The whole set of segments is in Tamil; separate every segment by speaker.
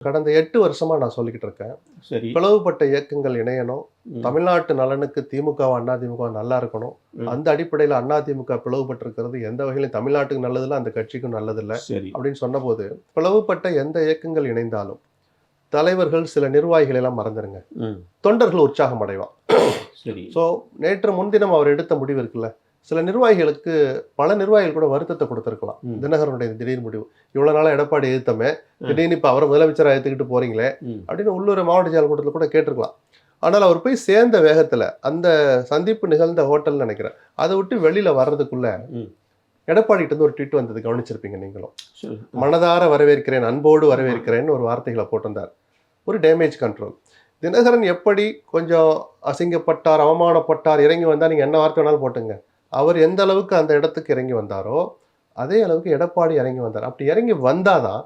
Speaker 1: கடந்த எட்டு வருஷமா நான் சொல்லிக்கிட்டு இருக்கேன்.
Speaker 2: சரி.
Speaker 1: பிளவுபட்ட இயக்கங்கள் இணையணும். தமிழ்நாட்டு நலனுக்கு திமுக அதிமுக நல்லா இருக்கணும். அந்த அடிப்படையில் அதிமுக பிளவுபட்டிருக்கிறது எந்த வகையிலும் தமிழ்நாட்டுக்கு நல்லதில்ல அந்த கட்சிக்கும் நல்லதில்ல அப்படின்னு சொன்னபோது பிளவுபட்ட எந்த இயக்கங்கள் இணைந்தாலும் தலைவர்கள் சில நிர்வாகிகள் எல்லாம் மறந்துருங்க.
Speaker 2: ம்.
Speaker 1: தொண்டர்கள் உற்சாகம் அடைவான்
Speaker 2: சரி.
Speaker 1: ஸோ நேற்று முன்தினம் அவர் எடுத்த முடிவு இருக்குல்ல? சில நிர்வாகிகளுக்கு பல நிர்வாகிகள் கூட வருத்தத்தை கொடுத்துருக்கலாம். தினகரனுடைய திடீர் முடிவு. இவ்வளவு நாளா எடப்பாடி எதிர்த்தமே திடீர்னு இப்ப அவரை முதலமைச்சராக ஏத்துக்கிட்டு போறீங்களே. அப்படின்னு உள்ளூர் மாவட்ட செயல் கூட்டத்தில் கூட கேட்டிருக்கலாம். ஆனால் அவர் போய் சேர்ந்த வேகத்துல அந்த சந்திப்பு நிகழ்ந்த ஹோட்டல் நினைக்கிறேன். அதை விட்டு வெளியில வர்றதுக்குள்ள
Speaker 2: ம்.
Speaker 1: எடப்பாடிகிட்ட இருந்து ஒரு ட்வீட் வந்தது கவனிச்சிருப்பீங்க நீங்களும். மனதார வரவேற்கிறேன் அன்போடு வரவேற்கிறேன்னு ஒரு வார்த்தைகளை போட்டிருந்தார். ஒரு டேமேஜ் கண்ட்ரோல் தினகரன் எப்படி கொஞ்சம் அசிங்கப்பட்டார் அவமானப்பட்டார் இறங்கி வந்தால் நீங்கள் என்ன வார்த்தை வேணாலும் போட்டுங்க. அவர் எந்த அளவுக்கு அந்த இடத்துக்கு இறங்கி வந்தாரோ அதே அளவுக்கு எடப்பாடி இறங்கி வந்தார். அப்படி இறங்கி வந்தாதான்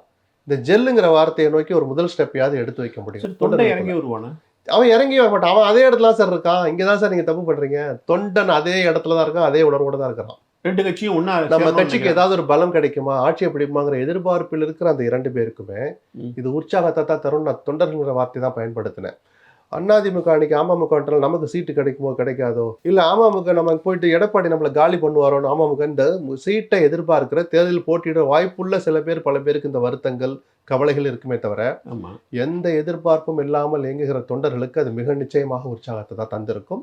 Speaker 1: இந்த ஜெல்லுங்கிற வார்த்தையை நோக்கி ஒரு முதல் ஸ்டெப்பையாவது எடுத்து வைக்க முடியும்.
Speaker 2: தொண்டை இறங்கி வருவானா?
Speaker 1: அவன் இறங்கி மாட்டான். அவன் அதே இடத்துல சார் இருக்கான். இங்கே தான் சார் நீங்கள் தப்பு பண்ணுறீங்க. தொண்டன் அதே இடத்துல தான் இருக்கான். அதே உணர்வோட தான் இருக்கிறான்.
Speaker 2: ரெண்டு கட்சியும் ஒன்னா
Speaker 1: நம்ம கட்சிக்கு ஏதாவது ஒரு பலம் கிடைக்குமா? ஆட்சியை பிடிக்குமாங்கிற எதிர்பார்ப்பில் இருக்கிற அந்த இரண்டு பேருக்குமே. இது உற்சாகத்தை தான் தரும் நான் தொண்டர்கள்ங்கிற வார்த்தை தான் பயன்படுத்தினேன். அண்ணாதிமுக அன்னைக்கு அமமுக நமக்கு சீட்டு கிடைக்குமோ கிடைக்காதோ? இல்ல அமமுக நம்ம போயிட்டு எடப்பாடி நம்மளை காலி பண்ணுவாரோன்னு அமமுக இந்த சீட்டை எதிர்பார்க்கிற தேர்தலில் போட்டியிட வாய்ப்புள்ள சில பேர் பல பேருக்கு இந்த வருத்தங்கள் கவலைகள் இருக்குமே தவிர எந்த எதிர்பார்ப்பும் இல்லாமல் இயங்குகிற தொண்டர்களுக்கு அது மிக நிச்சயமாக உற்சாகத்தை தான் தந்திருக்கும்.